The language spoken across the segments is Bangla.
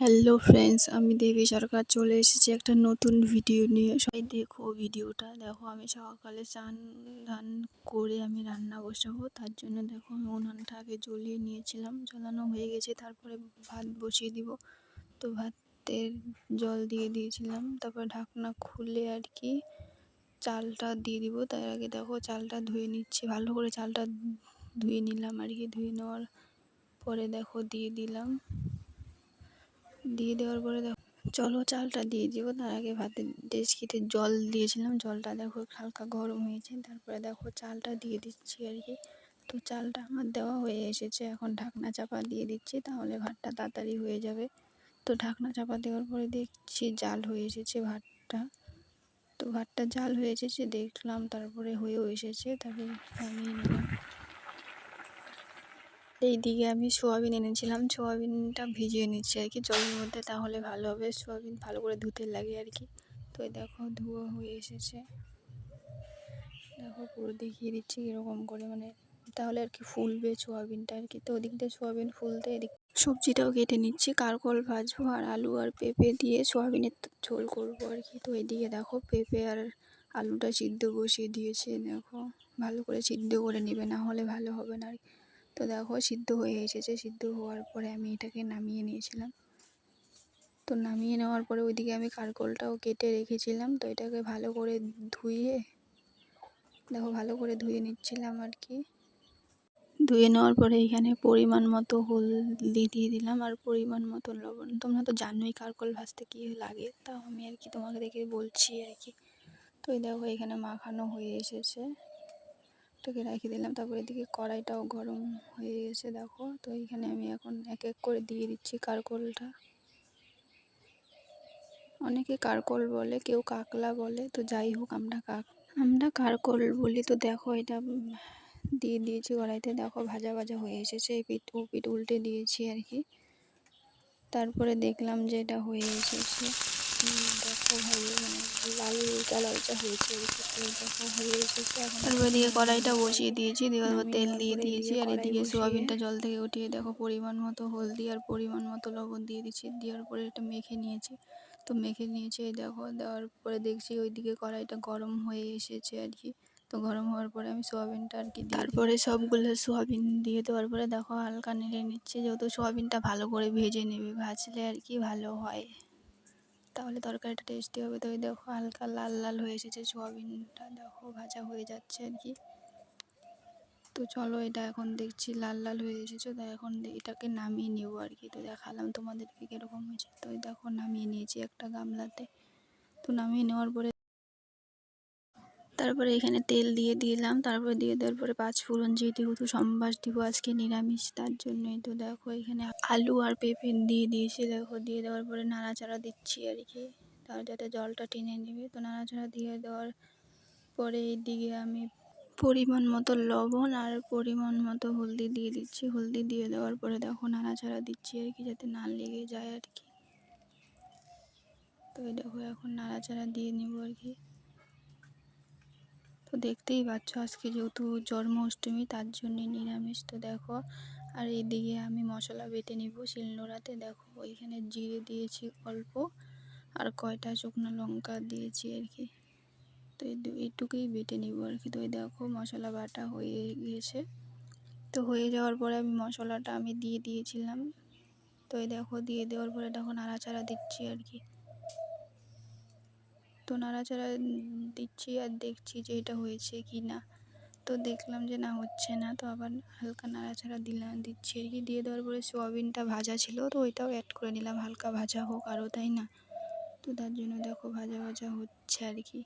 হ্যালো ফ্রেন্ডস আমি দেবী সরকার চলে এসেছি একটা নতুন ভিডিও নিয়ে। সবাই দেখো ভিডিওটা দেখো, আমি সকালে চান, ধান করে আমি রান্না বসাবো। তার জন্য দেখো, আমি উনানটা আগে জ্বলিয়ে নিয়েছিলাম। জ্বালানো হয়ে গেছে, তারপরে ভাত বসিয়ে দিব। তো ভাতের জল দিয়ে দিয়েছিলাম। তারপর ঢাকনা খুলে আর কি চালটা দিয়ে দিব। তার আগে দেখো, চালটা ধুয়ে নিচ্ছি। ভালো করে চালটা ধুয়ে নিলাম আর কি। ধুয়ে নেওয়ার পরে দেখো, দিয়ে দিলাম। দিয়ে দেওয়ার পরে দেখো, চলো চালটা দিয়ে দিব। তার আগে ভাতের ডেচকিতে জল দিয়েছিলাম। জলটা দেখো হালকা গরম হয়েছে। তারপরে দেখো চালটা দিয়ে দিচ্ছি আর কি। তো চালটা আমার দেওয়া হয়ে এসেছে। এখন ঢাকনা চাপা দিয়ে দিচ্ছি। তাহলে ভাতটা তাড়াতাড়ি হয়ে যাবে। তো ঢাকনা চাপা দেওয়ার পরে দেখছি জাল হয়ে এসেছে ভাতটা। তো ভাতটা জাল হয়ে এসেছে, দেখলাম। তারপরে হয়েও এসেছে। তারপরে নিলাম। এইদিকে আমি সোয়াবিন এনেছিলাম, সোয়াবিনটা ভিজিয়ে নিচ্ছি আর কি। জলের মধ্যে তাহলে ভালো হবে, সোয়াবিন ভালো করে ধুতে লাগে আর কি। তো দেখো ধুয়ো হয়ে এসেছে। দেখো পুরো দেখিয়ে দিচ্ছি এরকম করে মানে তাহলে আর কি ফুলবে সোয়াবিনটা আর কি। তো ওদিক দিয়ে সোয়াবিন ফুলতে এদিক সবজিটাও কেটে নিচ্ছি, কারকল ভাজবো আর আলু আর পেঁপে দিয়ে সোয়াবিনের ঝোল করব আর কি। তো এদিকে দেখো পেঁপে আর আলুটা সিদ্ধ বসিয়ে দিয়েছে, দেখো ভালো করে সিদ্ধ করে নেবে, না হলে ভালো হবে না আর কি। তো দেখো সিদ্ধ হয়ে এসেছে। সিদ্ধ হওয়ার পরে আমি এটাকে নামিয়ে নিয়েছিলাম। তো নামিয়ে নেওয়ার পরে ওইদিকে আমি কারকলটাও কেটে রেখেছিলাম। তো এটাকে ভালো করে ধুয়ে, দেখো ভালো করে ধুয়ে নিচ্ছিলাম আর কি। ধুয়ে নেওয়ার পরে এখানে পরিমাণ মতো হলদি দিয়ে দিলাম আর পরিমাণ মতো লবণ। তোমরা তো জানোই কারকল ভাজতে কী লাগে, তাও আমি আর কি তোমাকে দেখে বলছি আর কি। তো দেখো এখানে মাখানো হয়ে এসেছে। এটাকে রেখে দিলাম। তারপরে এদিকে কড়াইটাও গরম হয়ে গেছে, দেখো। তো এইখানে আমি এখন এক এক করে দিয়ে দিচ্ছি কারকলটা। অনেকে কারকল বলে, কেউ কাকলা বলে, তো যাই হোক আমরা কাক, আমরা কারকল বলি। তো দেখো এটা দিয়ে দিয়েছি কড়াইতে। দেখো ভাজা ভাজা হয়ে এসেছে। পিঠ, ও পিঠ উল্টে দিয়েছি আর কি। তারপরে দেখলাম যে এটা হয়ে এসেছে। দেখো মানে হয়েছে দেখো হয়ে এসেছে তারপরে কড়াইটা বসিয়ে দিয়েছি দেওয়ার পর তেল দিয়ে দিয়েছি আর এদিকে সোয়াবিনটা জল থেকে উঠিয়ে দেখো পরিমাণ মতো হলদি আর পরিমাণ মতো লবণ দিয়ে দিচ্ছি দেওয়ার পরে এটা মেখে নিয়েছি। তো মেখে নিয়েছি দেখো দেওয়ার পরে দেখছি ওইদিকে কড়াইটা গরম হয়ে এসেছে আর কি। তো গরম হওয়ার পরে আমি সোয়াবিনটা আর কি তারপরে সবগুলো সোয়াবিন দিয়ে দেওয়ার পরে দেখো হালকা নেড়ে নিচ্ছে যেহেতু সোয়াবিনটা ভালো করে ভেজে নেবে ভাজলে আর কি ভালো হয়। তাহলে তরকারিটা টেস্টি হবে। তো দেখো হালকা লাল লাল হয়ে এসেছে, সোয়াবিনটা দেখো ভাজা হয়ে যাচ্ছে আর কি। তো চলো এটা এখন দেখছি লাল লাল হয়ে এসেছে, তো এখন এটাকে নামিয়ে নেব আর কি। তো দেখালাম তোমাদেরকে কীরকম হয়েছে। তো দেখো নামিয়ে নিয়েছি একটা গামলাতে। তো নামিয়ে নেওয়ার পরে তারপরে এখানে তেল দিয়ে দিলাম। তারপরে দিয়ে দেওয়ার পরে পাঁচ ফোড়ন যেহেতু সম্বাস দিব আজকে নিরামিষ, তার জন্যই তো দেখো এখানে আলু আর পেঁপে দিয়ে দিয়েছি, দেখো দিয়ে দেওয়ার পরে নাড়াচাড়া দিচ্ছি আর কি। তার যাতে জলটা টেনে নেবে। তো নাড়াচাড়া দিয়ে দেওয়ার পরে এইদিকে আমি পরিমাণ মতো লবণ আর পরিমাণ মতো হলদি দিয়ে দিচ্ছি। হলদি দিয়ে দেওয়ার পরে দেখো নাড়াচাড়া দিচ্ছি আর কি, যাতে না লেগে যায় আর কি। তো দেখো এখন নাড়াচাড়া দিয়ে নেব আর কি। দেখতেই পাচ্ছ আজকে যেহেতু জন্মাষ্টমী, তার জন্যে নিরামিষ। তো দেখো, আর এইদিকে আমি মশলা বেটে নিব শিলনোড়াতে। দেখো, ওইখানে জিরে দিয়েছি অল্প আর কয়টা শুকনো লঙ্কা দিয়েছি আর কি। তো এইটুকুই বেটে নিব আর কি। তো দেখো, মশলা বাটা হয়ে গিয়েছে। তো হয়ে যাওয়ার পরে আমি মশলাটা আমি দিয়ে দিয়েছিলাম। তো দেখো, দিয়ে দেওয়ার পরে দেখো নাড়াচাড়া দিচ্ছি আর কি। তো নাড়াচাড়া দিচ্ছি আর দেখছি যে এটা হয়েছে কি না। তো দেখলাম যে না, হচ্ছে না। তো আবার হালকা নাড়াচাড়া দিলাম দিচ্ছি আর কি। দিয়ে দেওয়ার পরে সোয়াবিনটা ভাজা ছিল, তো ওইটাও অ্যাড করে নিলাম। হালকা ভাজা হোক আরও, তাই না? তো তার জন্য দেখো ভাজা ভাজা হচ্ছে আর কি।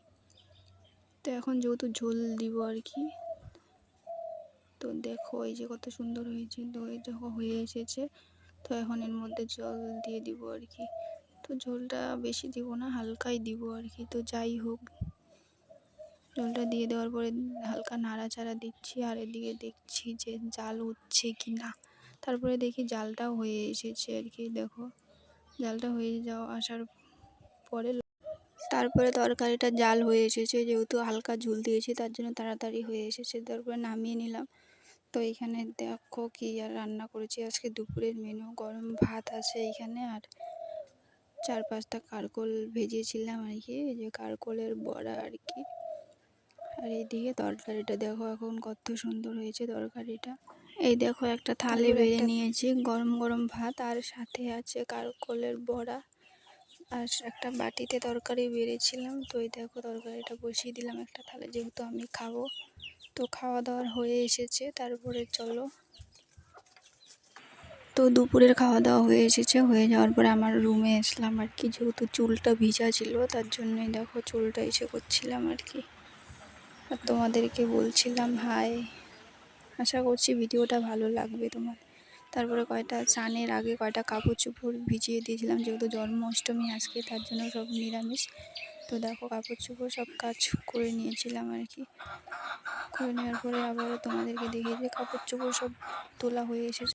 তো এখন যেহেতু ঝোল দিব আর কি, তো দেখো এই যে কত সুন্দর হয়েছে, তো এই দেখো হয়ে এসেছে। তো এখন এর মধ্যে জল দিয়ে দিব আর কি। ঝোলটা বেশি দিব না, হালকাই দিব আর কি তো যাই হোক, জলটা দিয়ে দেওয়ার পরে হালকা নাড়াচাড়া দিচ্ছি আর এদিকে দেখছি যে জাল হচ্ছে কি না তারপরে দেখি জালটাও হয়ে এসেছে আর কি দেখো। জালটা হয়ে যাওয়া আসার পরে তারপরে তরকারিটা জাল হয়ে এসেছে, যেহেতু হালকা ঝুল দিয়েছি, তার জন্য তাড়াতাড়ি হয়ে এসেছে। তারপরে নামিয়ে নিলাম। তো এখানে দেখো কি আর রান্না করেছি। আজকে দুপুরের মেনু গরম ভাত আছে এইখানে আর চার পাঁচটা কারকোল ভেজেছিলাম আর কি এই যে কারকোলের বড়া আর কি। আর এইদিকে তরকারিটা দেখো এখন কত সুন্দর হয়েছে তরকারিটা। এই দেখো একটা থালে বেড়ে নিয়েছি গরম গরম ভাত আর সাথে আছে কারকোলের বড়া। আর একটা বাটিতে তরকারি বেড়েছিলাম তো এই দেখো তরকারিটা বসিয়ে দিলাম একটা থালে যেহেতু আমি খাব। তো খাওয়া দাওয়ার হয়ে এসেছে তারপরে চলো। তো দুপুরের খাওয়া দাওয়া হয়ে এসেছে। হয়ে যাওয়ার পরে আমার রুমে আসলাম আর কি, যেহেতু চুলটা ভিজা ছিল, তার জন্যই দেখো চুলটা এসে করছিলাম আর কি। আর তোমাদেরকে বলছিলাম, হাই। আশা করছি ভিডিওটা ভালো লাগবে তোমার। তারপরে কয়টা, স্নানের আগে কয়টা কাপড় চোপড় ভিজিয়ে দিয়েছিলাম, যেহেতু জন্মাষ্টমী আজকে, তার জন্য সব নিরামিষ। তো দেখো কাপড় চোপড় সব কাজ করে নিয়েছিলাম আর কি। করে নেওয়ার পরে আবারও তোমাদেরকে দেখিয়ে যে কাপড় চোপড় সব তোলা হয়ে এসেছে।